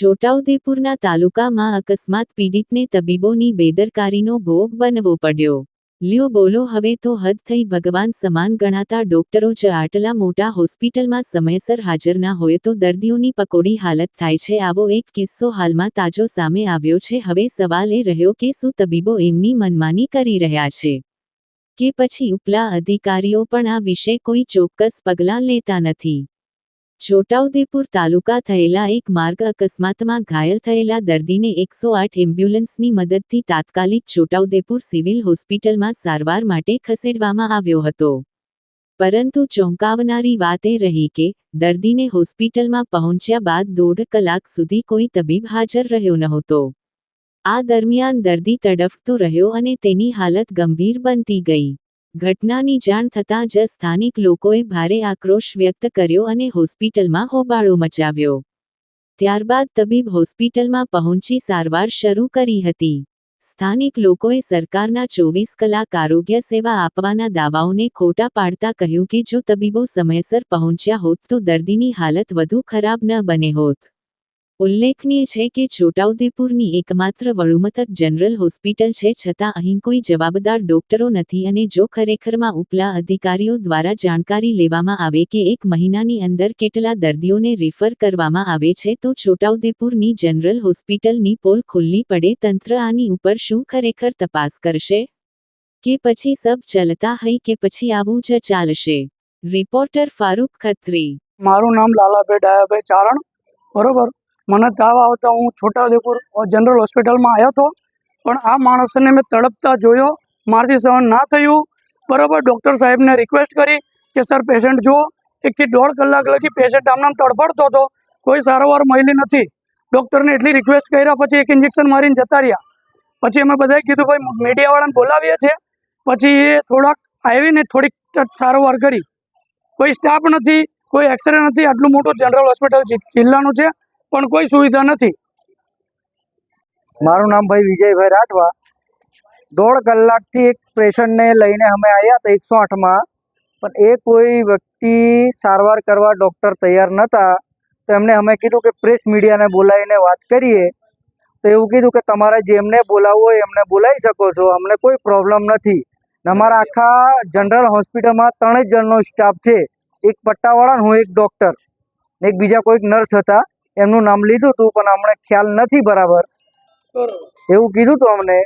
છોટાઉદેપુરના તાલુકામાં અકસ્માત પીડિતને તબીબોની બેદરકારીનો ભોગ બનવો પડ્યો. લ્યો બોલો, હવે તો હદ થઈ ભગવાન સમાન ગણાતા ડોક્ટરો જ આટલા મોટા હોસ્પિટલમાં સમયસર હાજર ના હોય તો દર્દીઓની પકોડી હાલત થાય છે. આવો એક કિસ્સો હાલમાં તાજો સામે આવ્યો છે. હવે સવાલ એ રહ્યો કે શું તબીબો એમની મનમાની કરી રહ્યા છે? કે પછી ઉપલા અધિકારીઓ પણ આ વિશે કોઈ ચોક્કસ પગલાં લેતા નથી? છોટાઉદેપુર તાલુકા થયેલા એક માર્ગ અકસ્માતમાં ઘાયલ થયેલા દર્દીને એકસો આઠ એમ્બ્યુલન્સની મદદથી તાત્કાલિક છોટાઉદેપુર સિવિલ હોસ્પિટલમાં સારવાર માટે ખસેડવામાં આવ્યો હતો. પરંતુ ચોંકાવનારી વાત એ રહી કે, દર્દીને હોસ્પિટલમાં પહોંચ્યા બાદ દોઢ કલાક સુધી કોઈ તબીબ હાજર રહ્યો નહોતો. આ દરમિયાન દર્દી તડફતો રહ્યો અને તેની હાલત ગંભીર બનતી ગઈ. ઘટનાની જાણ થતાં જ સ્થાનિક લોકોએ ભારે આક્રોશ વ્યક્ત કર્યો અને હોસ્પિટલમાં હોબાળો મચાવ્યો. ત્યારબાદ તબીબ હોસ્પિટલમાં પહોંચી સારવાર શરૂ કરી હતી. સ્થાનિક લોકોએ સરકારના ચોવીસ કલાક આરોગ્ય સેવા આપવાના દાવાઓને ખોટા પાડતા કહ્યું કે જો તબીબો સમયસર પહોંચ્યા હોત તો દર્દીની હાલત વધુ ખરાબ ન બને હોત. ઉલ્લેખનીય છે કે છોટાઉદેપુરની એકમાત્ર વડુમથક જનરલ હોસ્પિટલ છે, છતાં અહીં કોઈ જવાબદાર ડોક્ટરો નથી અને જો ખરેખરમાં ઉપલા અધિકારીઓ દ્વારા જાણકારી લેવામાં આવે કે એક મહિનાની અંદર કેટલા દર્દીઓને રેફર કરવામાં આવે છે, તો છોટાઉદેપુરની જનરલ હોસ્પિટલની પોલ ખુલ્લી પડે. તંત્ર આની ઉપર શું ખરેખર તપાસ કરશે? કે પછી સબ ચલતા હૈ કે પછી આવું જ ચાલશે? રિપોર્ટર ફારૂક ખત્રી. મારું નામ લાલાભાઈ ડાયાભાઈ ચારણ. બરોબર? મને તાવ આવતા હું છોટાઉદેપુર જનરલ હોસ્પિટલમાં આવ્યો હતો. પણ આ માણસને મેં તડપતા જોયો. મારાથી સહન ના થયું. બરાબર ડૉક્ટર સાહેબને રિક્વેસ્ટ કરી કે, સર પેશન્ટ જુઓ. એકથી દોઢ કલાક લગી પેશન્ટ આમને તડફડતો હતો. કોઈ સારવાર મળી નથી. ડૉક્ટરને એટલી રિક્વેસ્ટ કર્યા પછી એક ઇન્જેક્શન મારીને જતા રહ્યા. પછી અમે બધાએ કીધું, ભાઈ મીડિયાવાળાને બોલાવીએ છીએ. પછી એ થોડાક આવીને થોડીક સારવાર કરી. કોઈ સ્ટાફ નથી, કોઈ એક્સરે નથી. આટલું મોટું જનરલ હોસ્પિટલ જિલ્લાનું છે. પણ કોઈ સુવિધા નથી. મારું નામ ભાઈ વિજયભાઈ રાઠવા. દોઢ કલાકથી એક પેશન્ટને લઈને અમે આવ્યા હતા એકસો આઠમાં. પણ એ કોઈ વ્યક્તિ સારવાર કરવા ડૉક્ટર તૈયાર નહોતા તો એમને અમે કીધું કે પ્રેસ મીડિયાને બોલાવીને વાત કરીએ. તો એવું કીધું કે તમારે જેમને બોલાવવું હોય એમને બોલાવી શકો છો. અમને કોઈ પ્રોબ્લેમ નથી. અમારા આખા જનરલ હોસ્પિટલમાં ત્રણ જ જણનો સ્ટાફ છે. એક પટ્ટાવાળાને હું એક ડૉક્ટર. ને એક બીજા કોઈક નર્સ હતા. એમનું નામ લીધું હતું પણ અમને ખ્યાલ નથી બરાબર. એવું કીધું હતું અમને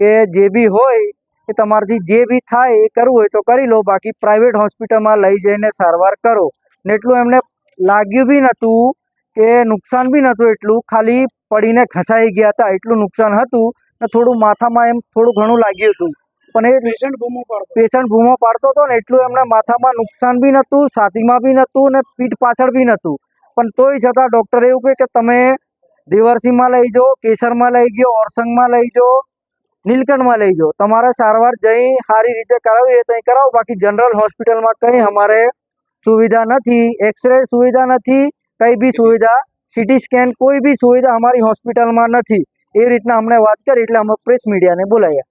કે જે બી હોય એ તમારાથી જે બી થાય એ કરવું હોય તો કરી લો બાકી પ્રાઇવેટ હોસ્પિટલમાં લઈ જઈને સારવાર કરો. ને એટલું એમને લાગ્યું બી નહોતું કે નુકસાન બી નહોતું એટલું ખાલી પડીને ઘસાઈ ગયા હતા એટલું નુકસાન હતું ને થોડું માથામાં એમ થોડું ઘણું લાગ્યું હતું. પણ એ પેશન્ટ બૂમો પાડતો પેશન્ટ બૂમો પાડતો હતો ને એટલું એમને માથામાં નુકસાન બી નહોતું છાતીમાં બી નહોતું ને પીઠ પાછળ બી નહોતું. પણ તોય છતાં ડૉક્ટર એવું કહે કે તમે દેવરસીમાં લઈ જાઓ, કેસરમાં લઈ ગયો, ઓરસંગમાં લઈ જાઓ, નીલકંઠમાં લઈ જાઓ. તમારે સારવાર જઈ સારી રીતે કરાવી એ ત્યાં કરાવો. બાકી જનરલ હોસ્પિટલમાં કંઈ અમારે સુવિધા નથી એક્સરે સુવિધા નથી, કંઈ બી સુવિધા. સીટી સ્કેન કોઈ બી સુવિધા અમારી હોસ્પિટલમાં નથી. એ રીતના અમને વાત કરી એટલે અમે પ્રેસ મીડિયાને બોલાવ્યા.